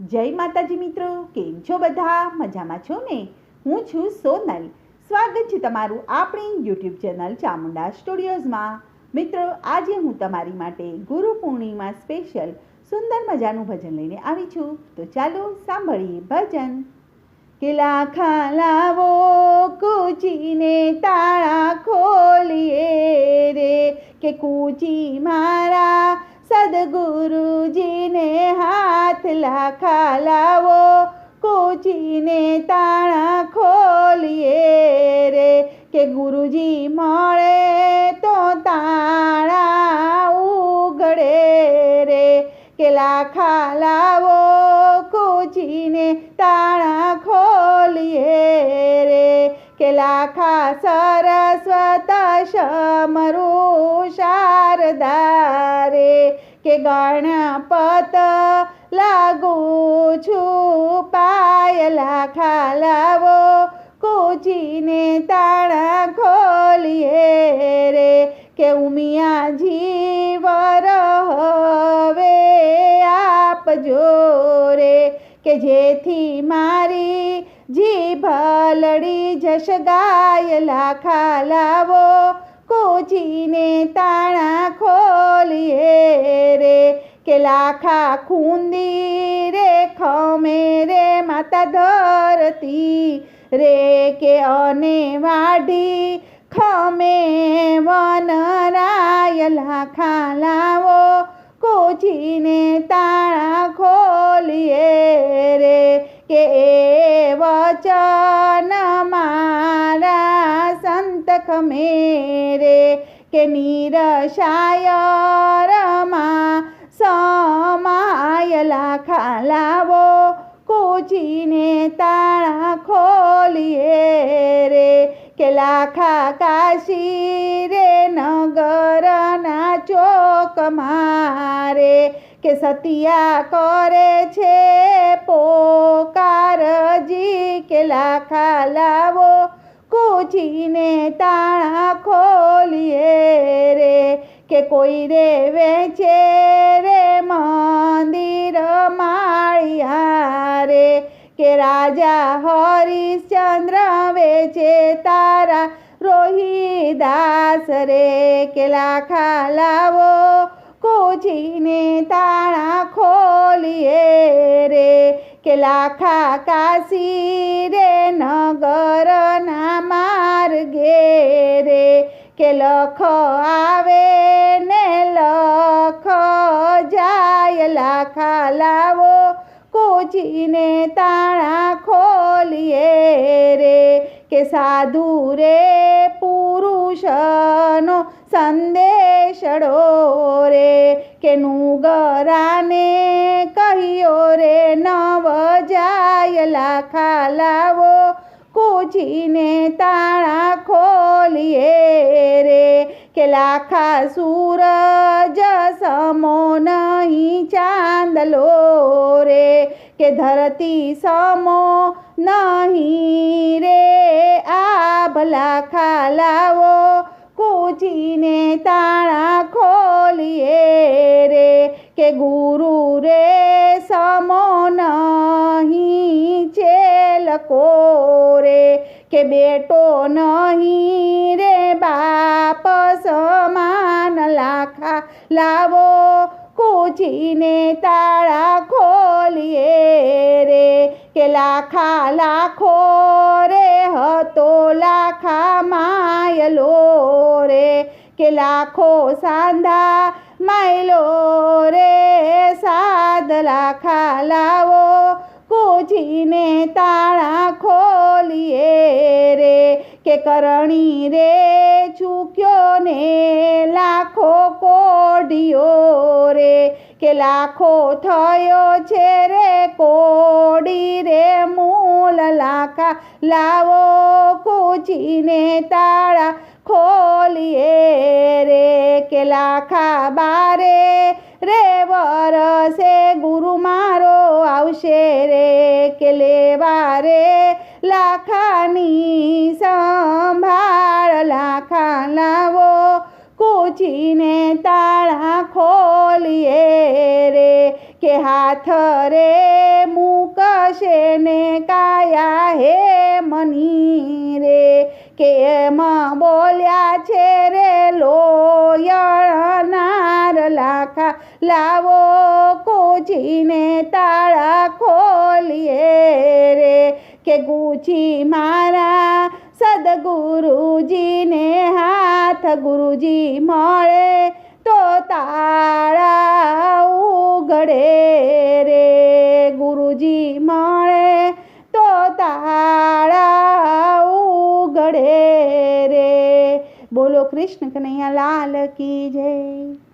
જય માતાજી મિત્રો, કેમ છો બધા? મજામાં છો ને? હું છું સોનલ. સ્વાગત છે તમારું આપણી યુટ્યુબ ચેનલ ચામુંડા સ્ટુડિયોઝમાં. મિત્રો, આજે હું તમારી માટે ગુરુ પૂર્ણિમા સ્પેશિયલ સુંદર મજાનું ભજન લઈને આવી છું. તો ચાલો સાંભળીએ ભજન. કેલા ખાલાવો કુચીને તાળા ખોલીએ રે કે કૂચી મારા સદગુરુજીને હાથ લાખા ખાલાવો કૂચીને તાણા ખોલીએ રે કે ગુરુજી મળે તો તાણા ઉગડે રે. કે લાખા લાવો કૂચીને તાણા ખોલીએ રે. કે લાખા સરસ્વત શમરુ શારદા રે કે ગણપત લાગુ છું, પાયલા ખાલાવો, કોચીને તાણા ખોલીએ રે કે ઉમિયા જીવર હવે આપજો રે, કે જેથી મારી જીભ લડી જશ ગાયલા ખાલાવો, કોચીને તાણા ખોલીએ રે કે લાખા ખૂંદી રે, ખમે રે, માતા ધરતી રે કે અને વાઢી ખમે વનરાય લાખા લાવો કોચીને તાળા ખોલીએ રે કે એ વચન મારા સંત ખમે રે કે નિરશાયરમાં લાખા લાવો, કૂચીને તાળા ખોલીએ રે. કે લાખા કાશી રે નગરના ચોક મારે. કે સતિયા કરે છે પોકારજી કે લાખા લાવો, કૂચીને તાળા ખોલીએ રે. કે કોઈ રે વેચે રે કે રાજા હરિશ્ચંદ્ર વેચે તારા રોહિદાસ રે કે લાખા લાવો, કોચીને તાણા ખોલીએ રે. કે લાખા કાશી રે નગરના માર્ગે રે. કે લખ આવે ને લખ જાય, લાખા લાવો કોચીને તાળા ખોલીએ રે કે સાધુ રે પુરુષનો સંદેશડો રે કે નુગરાને કહ્યો રે, નવ જાય લાખા લાવો કૂચીને તાળા ખોલીએ રે કે લાખા સૂરજ સમો નહીં ચાંદલો રે કે ધરતી સમો નહીં રે. આ લાખા લાવો કૂચીને તાણા ખોલીએ રે કે ગુરુ રે, સમો નહીં ચેલકો રે. કે બેટો નહીં રે, બાપ સમાન લાખા લાવો કૂચીને તાળા ખોલીએ રે કે લાખા લાખો રે હતો લાખા માયલો રે કે લાખો સાંધા માયલો રે સાદ લાખા લાવો કૂચીને તાળા ખોલીએ રે કે કરણી રે ચૂક્યો ને લાખો કોડિયો રે કે લાખો થયો છે રે કોડી રે મૂલ લાખા. લાવો કૂચીને તાળા ખોલીએ રે કે લાખા બારે રે વરસે ગુરુ મારો આવશે રે કે લેવા રે લાખાની સંભાળ. લાખા લાવો કૂચીને તાળા ખોલીએ રે કે હાથ રે મૂકશે ને કાયા હે મની રે? કેમ બોલ્યા છે રે નાર લાખા, લાવો કોચીને તાળા ખોલીએ રે. કે ગુચી મારા સદગુરુજીને હાથ ગુરુજી મળે તો તાળા ઉગડે રે ગુરુજી મળે, તો તાળા ઉગડે રે. બોલો કૃષ્ણ કનૈયા, લાલ કી જય.